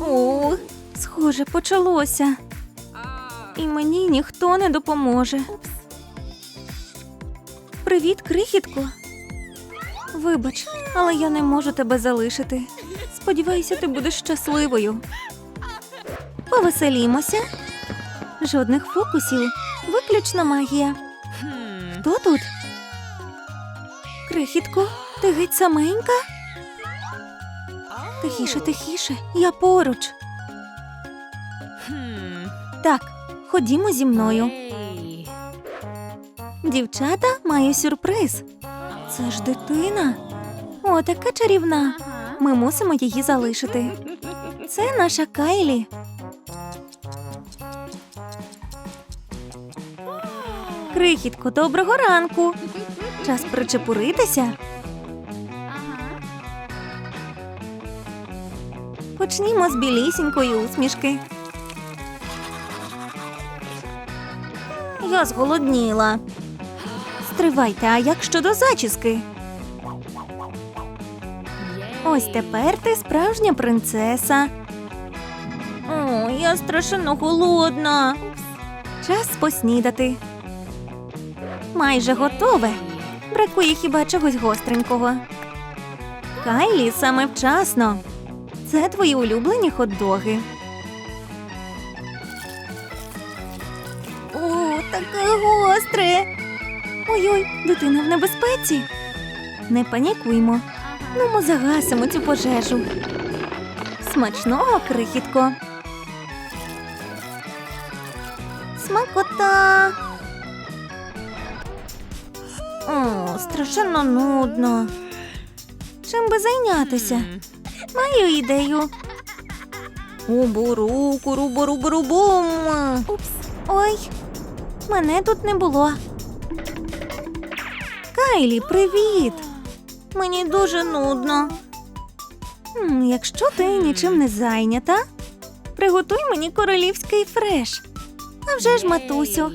О, схоже, почалося. І мені ніхто не допоможе. Привіт, крихітко. Вибач, але я не можу тебе залишити. Сподіваюся, ти будеш щасливою. Повеселімося. Жодних фокусів, виключно магія. Хто тут? Крихітко, ти геть саменька? Тихіше, тихіше, я поруч. Так, ходімо зі мною. Дівчата, маю сюрприз. Це ж дитина. О, така чарівна. Ми мусимо її залишити. Це наша Кайлі. Крихітко, доброго ранку. Час причепуритися. Почнімо з білісінької усмішки. Я зголодніла. Стривайте, а як щодо зачіски? Ось тепер ти справжня принцеса. О, я страшенно голодна. Час поснідати. Майже готове. Бракує хіба чогось гостренького. Кайлі саме вчасно. Це твої улюблені хот-доги. О, таке гостре. Ой-ой, дитина в небезпеці. Не панікуймо. Ну, ми загасимо цю пожежу. Смачного крихітко. Смакота. О, страшенно нудно. Чим би зайнятися? Маю ідею. Убуру, куру, буру, буру. Упс. Ой, мене тут не було. Кайлі, привіт. Мені дуже нудно. М, якщо ти нічим не зайнята, приготуй мені королівський фреш. А вже ж, матусю.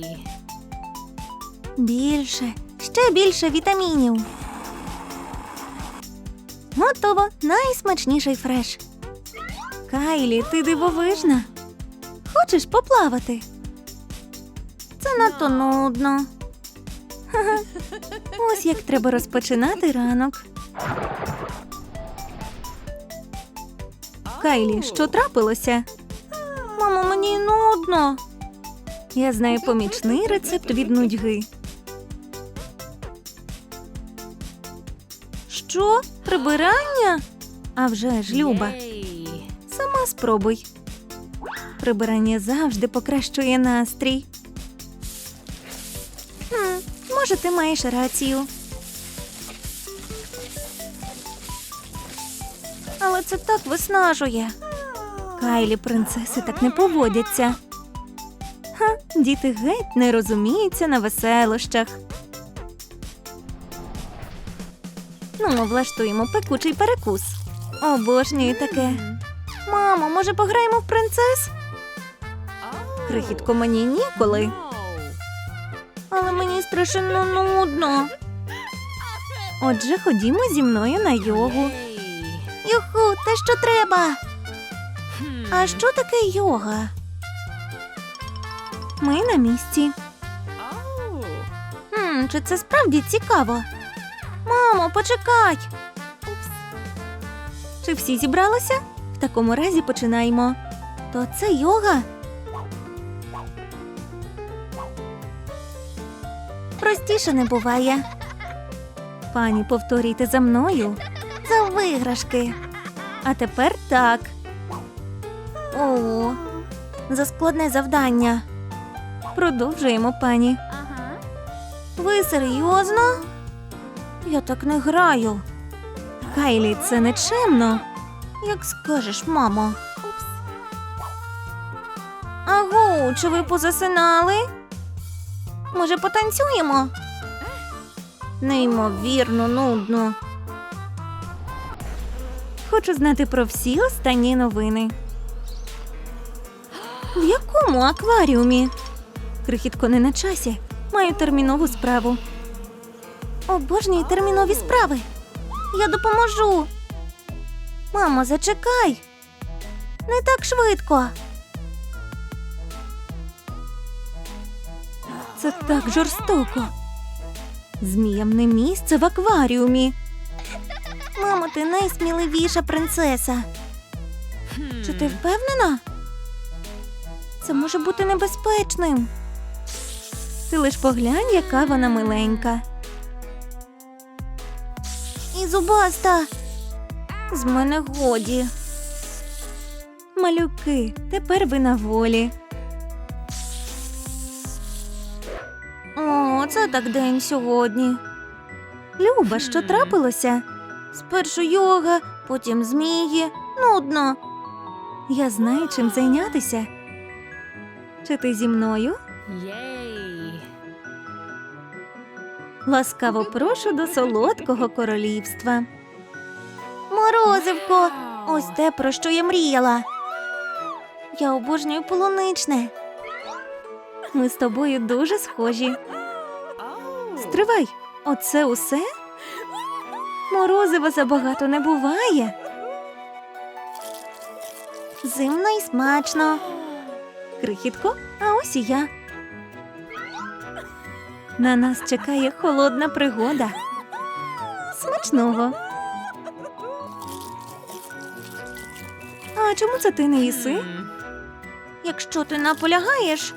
Більше, ще більше вітамінів. Готово, найсмачніший фреш. Кайлі, ти дивовижна. Хочеш поплавати? Це надто нудно. Ха-ха. Ось як треба розпочинати ранок. Кайлі, що трапилося? Мамо, мені нудно. Я знаю помічний рецепт від нудьги. Що? Прибирання? А вже ж, Люба, сама спробуй. Прибирання завжди покращує настрій. Хм, може, ти маєш рацію. Але це так виснажує. Кайлі принцеси так не поводяться. Ха, діти геть не розуміються на веселощах. Ми влаштуємо пекучий перекус. Обожнюю таке. Мамо, може пограємо в принцес? Крихітко мені ніколи. Але мені страшенно нудно. Отже, ходімо зі мною на йогу. Юху, те, що треба. А що таке йога? Ми на місці. Хм, чи це справді цікаво? Мамо, почекай. Упс. Чи всі зібралися? В такому разі починаємо. То це йога. Простіше не буває. Пані, повторюйте за мною. За виграшки. А тепер так. О, за складне завдання. Продовжуємо, пані. Ви серйозно? Я так не граю. Кайлі, це нечемно. Як скажеш, мамо. Агу, чи ви позасинали? Може, потанцюємо? Неймовірно, нудно. Хочу знати про всі останні новини. В якому акваріумі? Крихітко не на часі. Маю термінову справу. Обожнюю термінові справи. Я допоможу. Мамо, зачекай. Не так швидко. Це так жорстоко. Зміям не місце в акваріумі. Мамо, ти найсміливіша принцеса. Чи ти впевнена? Це може бути небезпечним. Ти лиш поглянь, яка вона миленька. І зубаста. З мене годі. Малюки, тепер ви на волі. О, це так день сьогодні. Люба, що трапилося? Спершу йога, потім змії. Нудно. Я знаю, чим зайнятися. Чи ти зі мною? Єй! Ласкаво прошу до солодкого королівства. Морозивко, ось те, про що я мріяла. Я обожнюю полуничне. Ми з тобою дуже схожі. Стривай, оце усе? Морозива забагато не буває. Зимно і смачно. Крихітко, а ось і я. На нас чекає холодна пригода. Смачного. А чому це ти не їси? Якщо ти наполягаєш.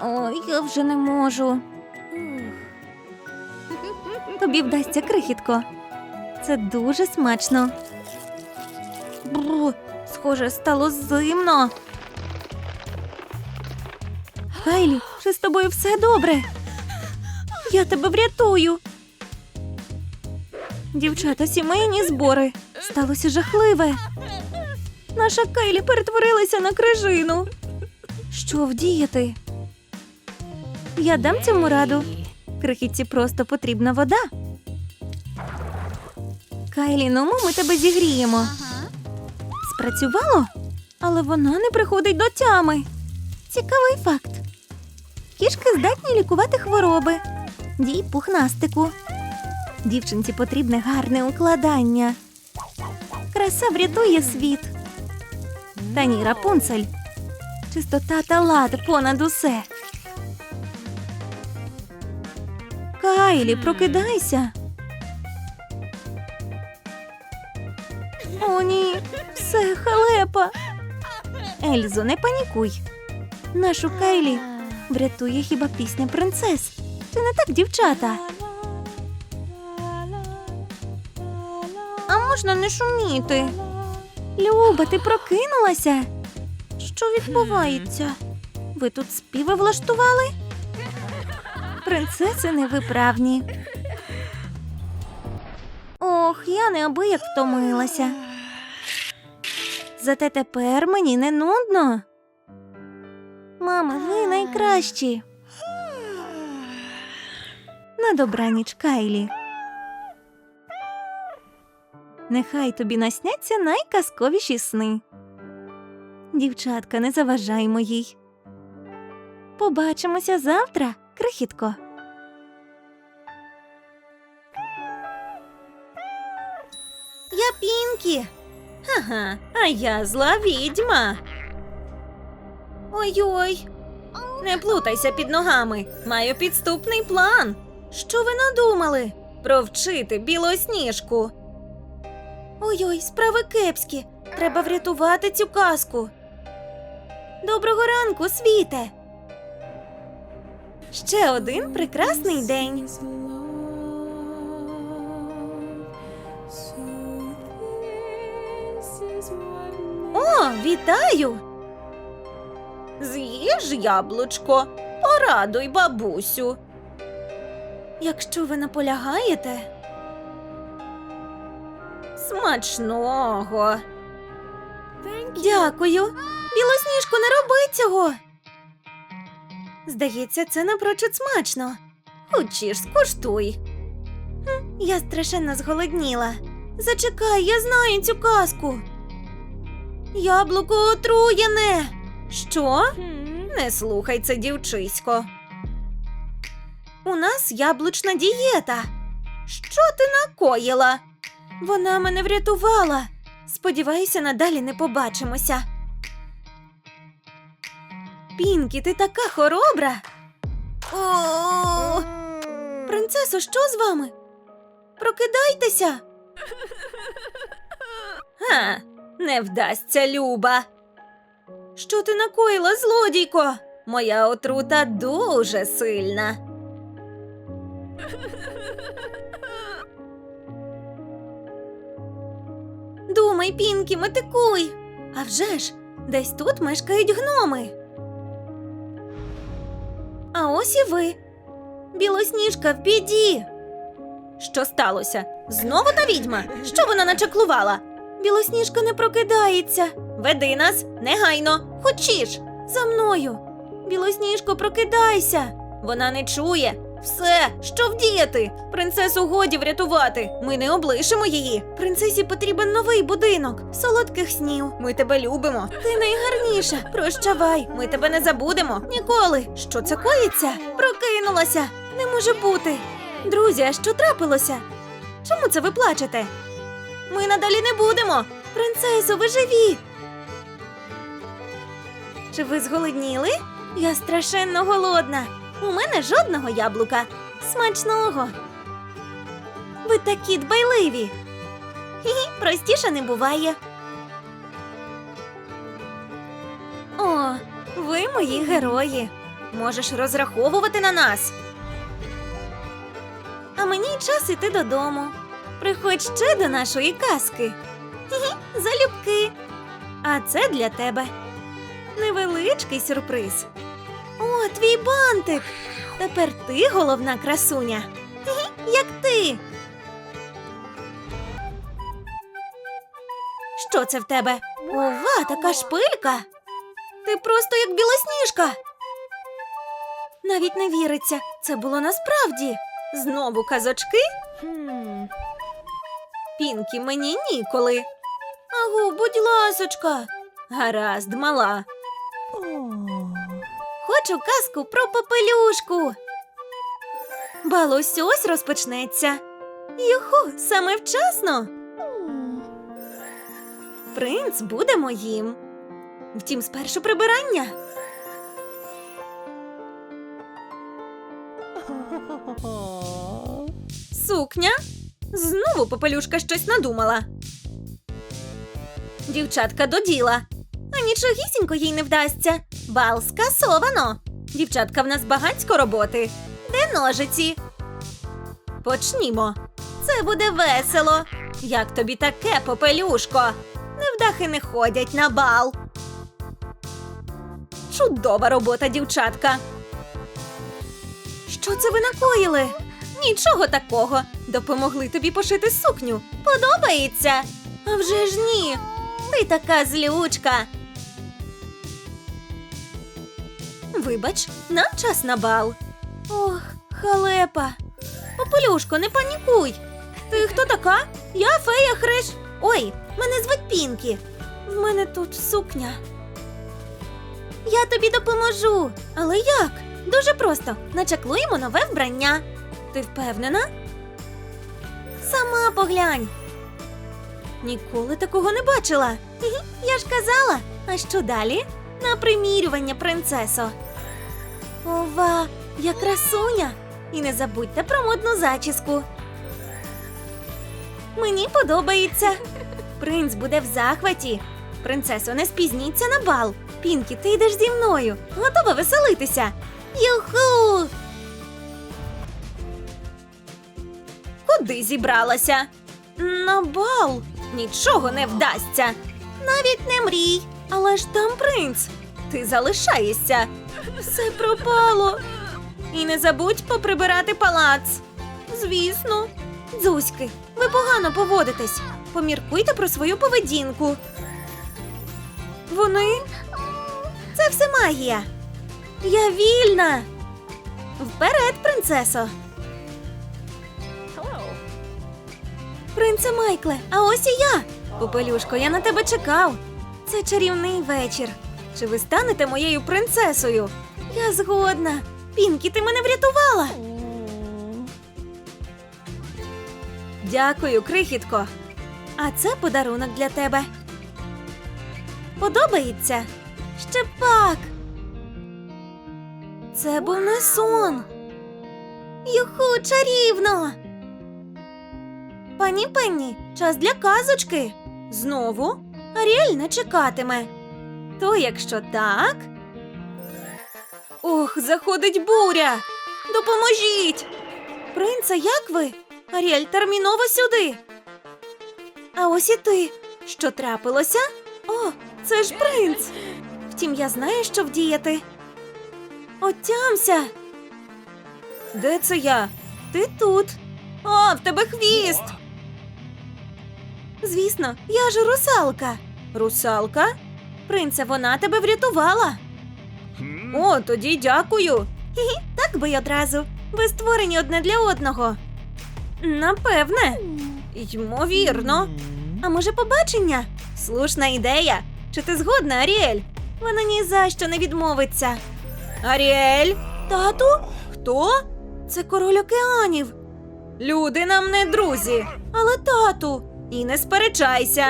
Ой, я вже не можу. Тобі вдасться крихітко. Це дуже смачно. Бру, схоже, стало зимно. Кайлі, чи з тобою все добре? Я тебе врятую. Дівчата, сімейні збори. Сталося жахливе. Наша Кайлі перетворилася на крижину. Що вдіяти? Я дам цьому раду. Крихітці просто потрібна вода. Кайлі, ну ми тебе зігріємо. Спрацювало? Але вона не приходить до тями. Цікавий факт. Кішки здатні лікувати хвороби. Дій пухнастику. Дівчинці потрібне гарне укладання. Краса врятує світ. Та ні, Рапунцель. Чистота та лад понад усе. Кайлі, прокидайся. О, ні, все халепа. Ельзо, не панікуй. Нашу Кайлі врятує хіба пісня принцес. Чи не так, дівчата? А можна не шуміти? Люба, ти прокинулася? Що відбувається? Ви тут співи влаштували? Принцеси невиправні. Ох, я неабияк втомилася. Зате тепер мені не нудно. Мама, ви найкращі. На добраніч, Кайлі. Нехай тобі насняться найказковіші сни. Дівчатка, не заважаймо їй. Побачимося завтра, крихітко. Я Пінкі. Ага, а я зла відьма. Ой-ой. Не плутайся під ногами. Маю підступний план. Що ви надумали? Провчити білосніжку. Ой-ой, справи кепські. Треба врятувати цю казку. Доброго ранку, світе. Ще один прекрасний день. О, вітаю! З'їж яблучко, порадуй бабусю. Якщо ви наполягаєте. Смачного. Дякую. Білосніжко, не роби цього. Здається, це напрочуд смачно. Хочеш, скуштуй. Хм, я страшенно зголодніла. Зачекай, я знаю цю казку. Яблуко отруєне. Що? Не слухай це, дівчисько. У нас яблучна дієта. Що ти накоїла? Вона мене врятувала. Сподіваюся, надалі не побачимося. Пінкі, ти така хоробра. О, принцесо, що з вами? Прокидайтеся. Га, не вдасться, Люба. Що ти накоїла, злодійко? Моя отрута дуже сильна. Думай, Пінкі, метикуй. А вже ж, десь тут мешкають гноми. А ось і ви. Білосніжка в біді. Що сталося? Знову та відьма? Що вона начаклувала? Білосніжка не прокидається. Веди нас, негайно, хочеш. За мною. Білосніжко, прокидайся. Вона не чує. Все, що вдіяти? Принцесу годі врятувати. Ми не облишимо її. Принцесі потрібен новий будинок. Солодких снів. Ми тебе любимо. Ти найгарніша. Прощавай. Ми тебе не забудемо. Ніколи. Що це коїться? Прокинулася. Не може бути. Друзі, а що трапилося? Чому це ви плачете? Ми надалі не будемо. Принцесо, ви живі. Чи ви зголодніли? Я страшенно голодна. У мене жодного яблука. Смачного. Ви такі дбайливі. Хі-хі, простіше не буває. О, ви мої герої. Можеш розраховувати на нас. А мені час іти додому. Приходь ще до нашої казки. Хі-хі, залюбки. А це для тебе. Невеличкий сюрприз. О, твій бантик. Тепер ти головна красуня. Як ти. Що це в тебе? Ова, така шпилька. Ти просто як білосніжка. Навіть не віриться, це було насправді. Знову казочки? Пінкі, мені ніколи. Агу, будь ласочка. Гаразд, мала. Хочу казку про попелюшку. Бал ось розпочнеться. Юху, саме вчасно. Принц буде моїм. Втім, спершу прибирання. Сукня. Знову попелюшка щось надумала. Дівчатка до діла. Нічогісінько їй не вдасться. Бал скасовано. Дівчатка, в нас багатько роботи. Де ножиці? Почнімо. Це буде весело. Як тобі таке, попелюшко? Невдахи не ходять на бал. Чудова робота, дівчатка. Що це ви накоїли? Нічого такого. Допомогли тобі пошити сукню. Подобається? А вже ж ні. Ти така злючка. Вибач, нам час на бал. Ох, халепа. Попелюшко, не панікуй. Ти хто така? Я фея Хриш. Ой, мене звуть Пінкі. В мене тут сукня. Я тобі допоможу. Але як? Дуже просто. Начаклуємо нове вбрання. Ти впевнена? Сама поглянь. Ніколи такого не бачила. Я ж казала. А що далі? На примірювання, принцесо. Ова, я красуня. І не забудьте про модну зачіску. Мені подобається. Принц буде в захваті. Принцесо, не спізніться на бал. Пінкі, ти йдеш зі мною. Готова веселитися. Юху! Куди зібралася? На бал. Нічого не вдасться. Навіть не мрій. Але ж там принц. Ти залишаєшся. Все пропало. І не забудь поприбирати палац. Звісно. Дзузьки, ви погано поводитесь. Поміркуйте про свою поведінку. Вони. Це все магія. Я вільна. Вперед, принцесо. Принце Майкле, а ось і я. Попелюшко, я на тебе чекав. Це чарівний вечір. Чи ви станете моєю принцесою? Я згодна. Пінкі, ти мене врятувала. Дякую, крихітко. А це подарунок для тебе. Подобається? Ще пак. Це був не сон. Юху, чарівно. Пані Пенні, час для казочки. Знову Аріель не чекатиме. То якщо так. Ох, заходить буря. Допоможіть. Принце, як ви? Аріель, терміново сюди. А ось і ти. Що трапилося? О, це ж принц. Втім, я знаю, що вдіяти. Отямся. Де це я? Ти тут. О, в тебе хвіст. Звісно, я ж русалка. Русалка? Принце, вона тебе врятувала. О, тоді дякую. Хі-хі, так би й одразу. Ви створені одне для одного. Напевне. Ймовірно. А може, побачення? Слушна ідея. Чи ти згодна, Аріель? Вона ні за що не відмовиться. Аріель? Тату? Хто? Це король океанів. Люди нам не друзі. Але тату. І не сперечайся.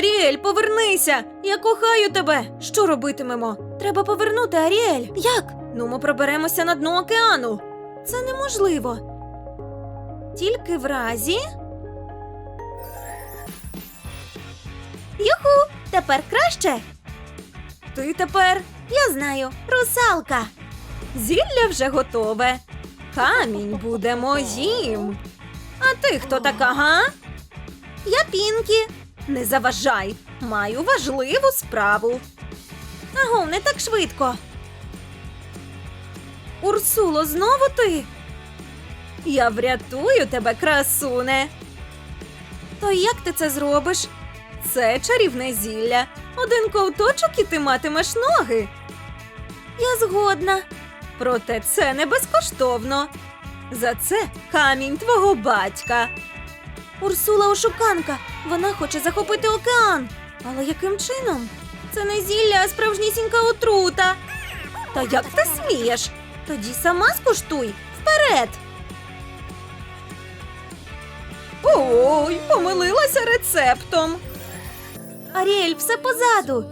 Аріель, повернися! Я кохаю тебе. Що робитимемо? Треба повернути Аріель. Як? Ну, ми проберемося на дно океану. Це неможливо. Тільки в разі. Юху, тепер краще. Ти тепер, я знаю, русалка. Зілля вже готове. Камінь буде моїм. А ти хто така, га? Я Пінкі. Не заважай, маю важливу справу. Аго, не так швидко. Урсуло, знову ти? Я врятую тебе, красуне. То як ти це зробиш? Це чарівне зілля. Один ковточок і ти матимеш ноги. Я згодна. Проте це не безкоштовно. За це камінь твого батька. Урсула ошуканка. Вона хоче захопити океан. Але яким чином? Це не зілля, а справжнісінька отрута. Та як ти смієш? Тоді сама скуштуй вперед. Ой, помилилася рецептом. Аріель, все позаду.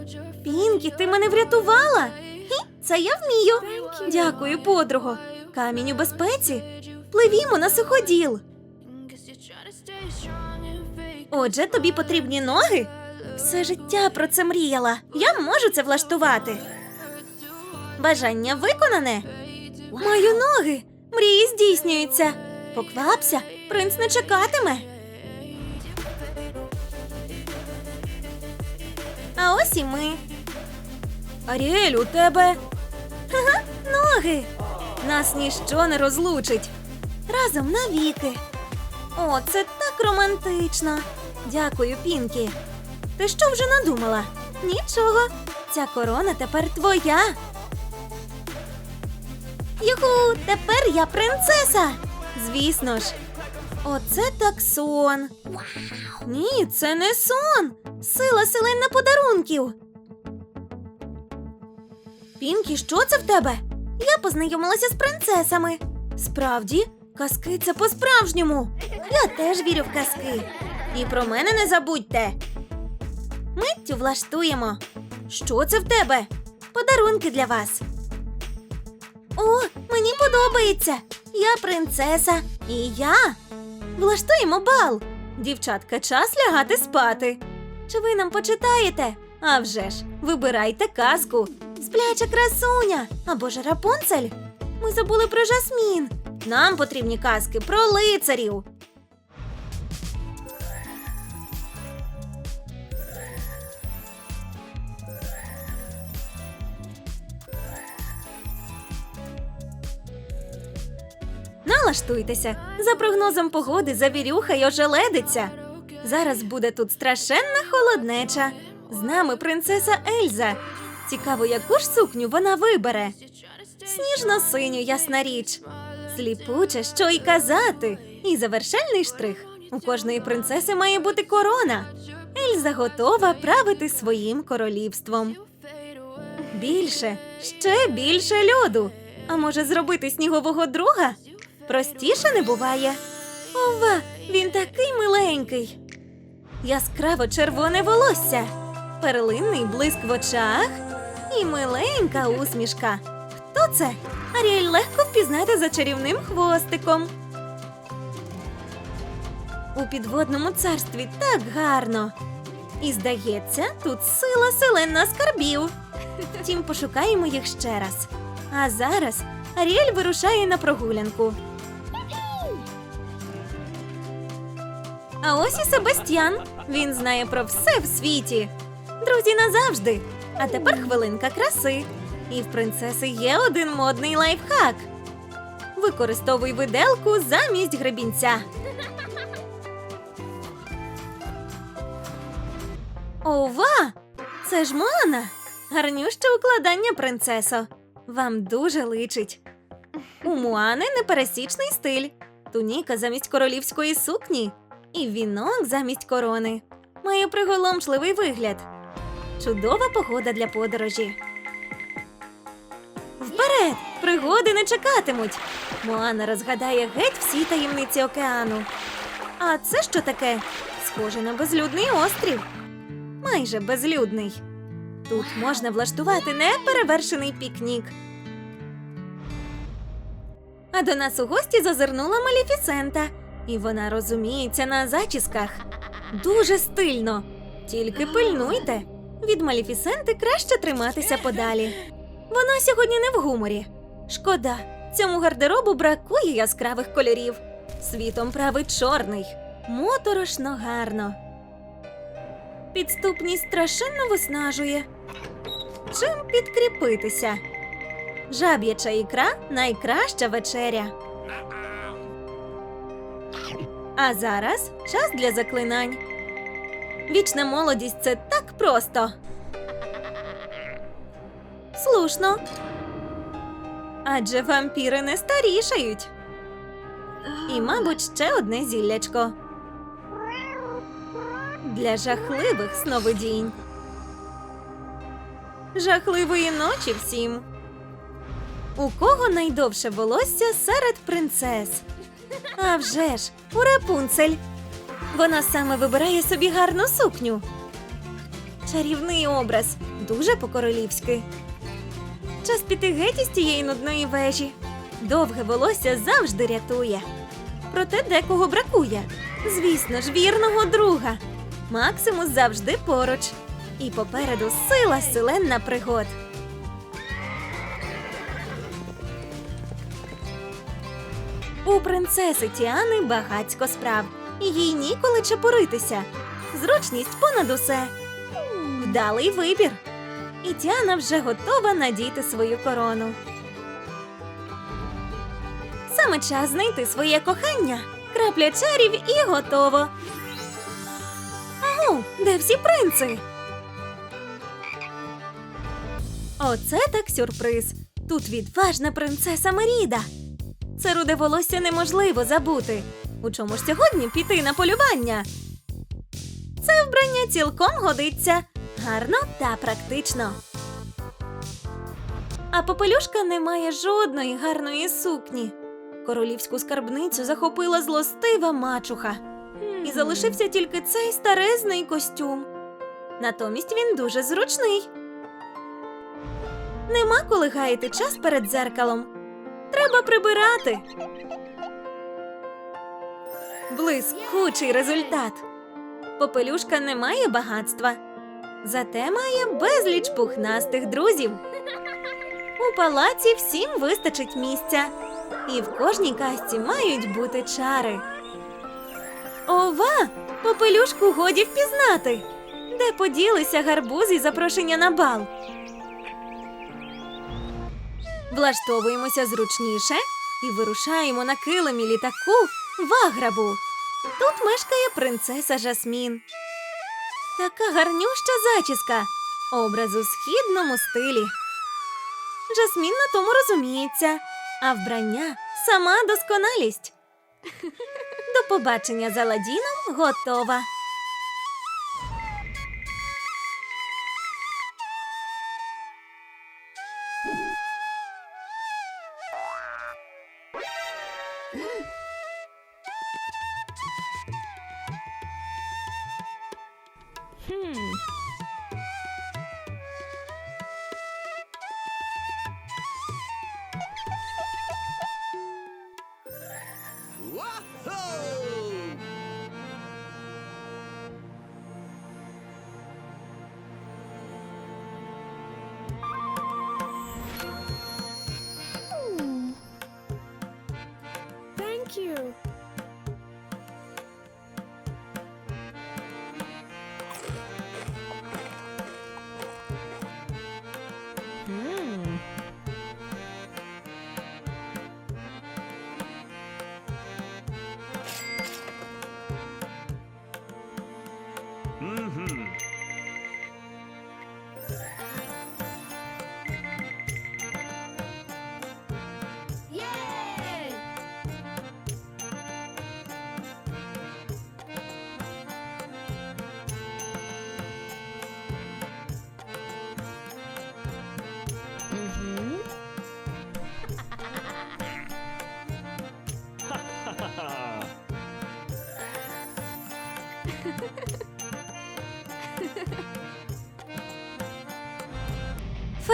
Пінкі, ти мене врятувала? Хі, це я вмію. Дякую, подруго. Камінь у безпеці. Пливімо на суходіл. Отже, тобі потрібні ноги? Все життя про це мріяла. Я можу це влаштувати. Бажання виконане. Маю ноги. Мрії здійснюються. Поквапся, принц не чекатиме. А ось і ми. Аріель, у тебе. Ха-ха, ноги. Нас ніщо не розлучить. Разом навіки. О, це так романтично. Дякую, Пінкі. Ти що вже надумала? Нічого. Ця корона тепер твоя. Юху, тепер я принцеса. Звісно ж. Оце так сон. Ні, це не сон. Сила селена подарунків. Пінкі, що це в тебе? Я познайомилася з принцесами. Справді, казки це по-справжньому. Я теж вірю в казки. І про мене не забудьте. Миттю влаштуємо. Що це в тебе? Подарунки для вас. О, мені подобається. Я принцеса. І я. Влаштуємо бал. Дівчатка, час лягати спати. Чи ви нам почитаєте? А вже ж, вибирайте казку. Спляча красуня або ж Рапунцель. Ми забули про жасмін. Нам потрібні казки про лицарів. Налаштуйтеся. За прогнозом погоди завірюха й ожеледиться. Зараз буде тут страшенна холоднеча. З нами принцеса Ельза. Цікаво, яку ж сукню вона вибере. Сніжно-синю, ясна річ. Сліпуче, що й казати. І завершальний штрих. У кожної принцеси має бути корона. Ельза готова правити своїм королівством. Більше, ще більше льоду. А може зробити снігового друга? Простіше не буває. Ова, він такий миленький. Яскраво червоне волосся, перлинний блиск в очах і миленька усмішка. Хто це? Аріель легко впізнати за чарівним хвостиком. У підводному царстві так гарно. І здається, тут сила селена скарбів. Втім, пошукаємо їх ще раз. А зараз Аріель вирушає на прогулянку. А ось і Себастьян. Він знає про все в світі. Друзі назавжди. А тепер хвилинка краси. І в принцеси є один модний лайфхак. Використовуй виделку замість гребінця. Ова! Це ж Моана! Гарнюще укладання, принцесо. Вам дуже личить. У Муани непересічний стиль. Туніка замість королівської сукні і вінок замість корони. Має приголомшливий вигляд. Чудова погода для подорожі. Вперед! Пригоди не чекатимуть. Моана розгадає геть всі таємниці океану. А це що таке? Схоже на безлюдний острів. Майже безлюдний. Тут можна влаштувати неперевершений пікнік. А до нас у гості зазирнула Маліфісента, і вона розуміється на зачісках. Дуже стильно. Тільки пильнуйте. Від Маліфісенти краще триматися подалі. Вона сьогодні не в гуморі. Шкода, цьому гардеробу бракує яскравих кольорів. Світом править чорний, моторошно гарно. Підступність страшенно виснажує. Чим підкріпитися? Жаб'яча ікра найкраща вечеря. А зараз час для заклинань. Вічна молодість це так просто. Слушно. Адже вампіри не старішають. І, мабуть, ще одне зіллячко. Для жахливих сновидінь. Жахливої ночі всім. У кого найдовше волосся серед принцес? А вже ж, у Рапунцель. Вона саме вибирає собі гарну сукню. Чарівний образ, дуже по-королівськи. Час піти геть із тієї нудної вежі. Довге волосся завжди рятує. Проте декого бракує. Звісно ж, вірного друга. Максимус завжди поруч. І попереду сила селенна пригод. У принцеси Тіани багацько справ, їй ніколи чепуритися. Зручність понад усе. Вдалий вибір. І Тіана вже готова надіти свою корону. Саме час знайти своє кохання. Крапля чарів і готово. Агу, де всі принци? Оце так сюрприз. Тут відважна принцеса Меріда. Це руде волосся неможливо забути. У чому ж сьогодні піти на полювання? Це вбрання цілком годиться. Гарно та практично. А попелюшка не має жодної гарної сукні. Королівську скарбницю захопила злостива мачуха. І залишився тільки цей старезний костюм. Натомість він дуже зручний. Нема коли гаяти час перед дзеркалом. Треба прибирати. Блискучий результат. Попелюшка не має багатства, зате має безліч пухнастих друзів. У палаці всім вистачить місця, і в кожній касті мають бути чари. Ова! Попелюшку годі впізнати. Де поділися гарбуз і запрошення на бал? Влаштовуємося зручніше і вирушаємо на килимі літаку в Аграбу. Тут мешкає принцеса Жасмін. Така гарнюща зачіска. Образ у східному стилі. Жасмін на тому розуміється, а вбрання сама досконалість. До побачення з Аладдіном готова.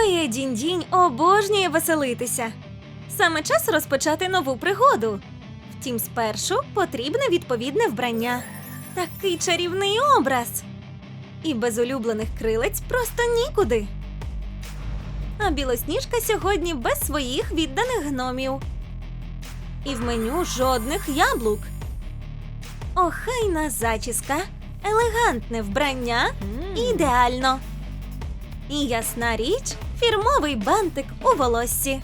Фея Дінь-Дінь обожнює веселитися. Саме час розпочати нову пригоду. Втім, спершу потрібне відповідне вбрання. Такий чарівний образ. І без улюблених крилець просто нікуди. А білосніжка сьогодні без своїх відданих гномів. І в меню жодних яблук. Охайна зачіска, елегантне вбрання. Ідеально. І ясна річ, фірмовий бантик у волоссі.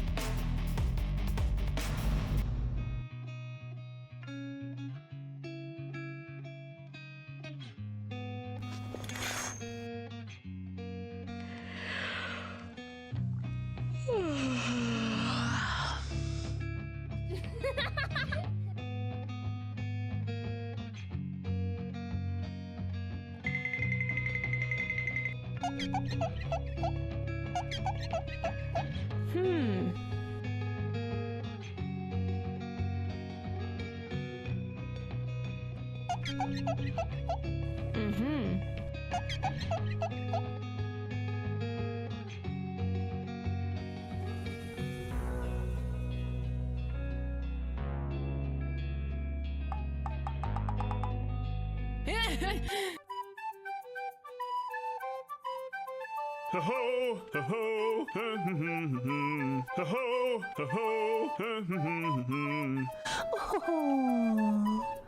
Ho ho ho ho ho ho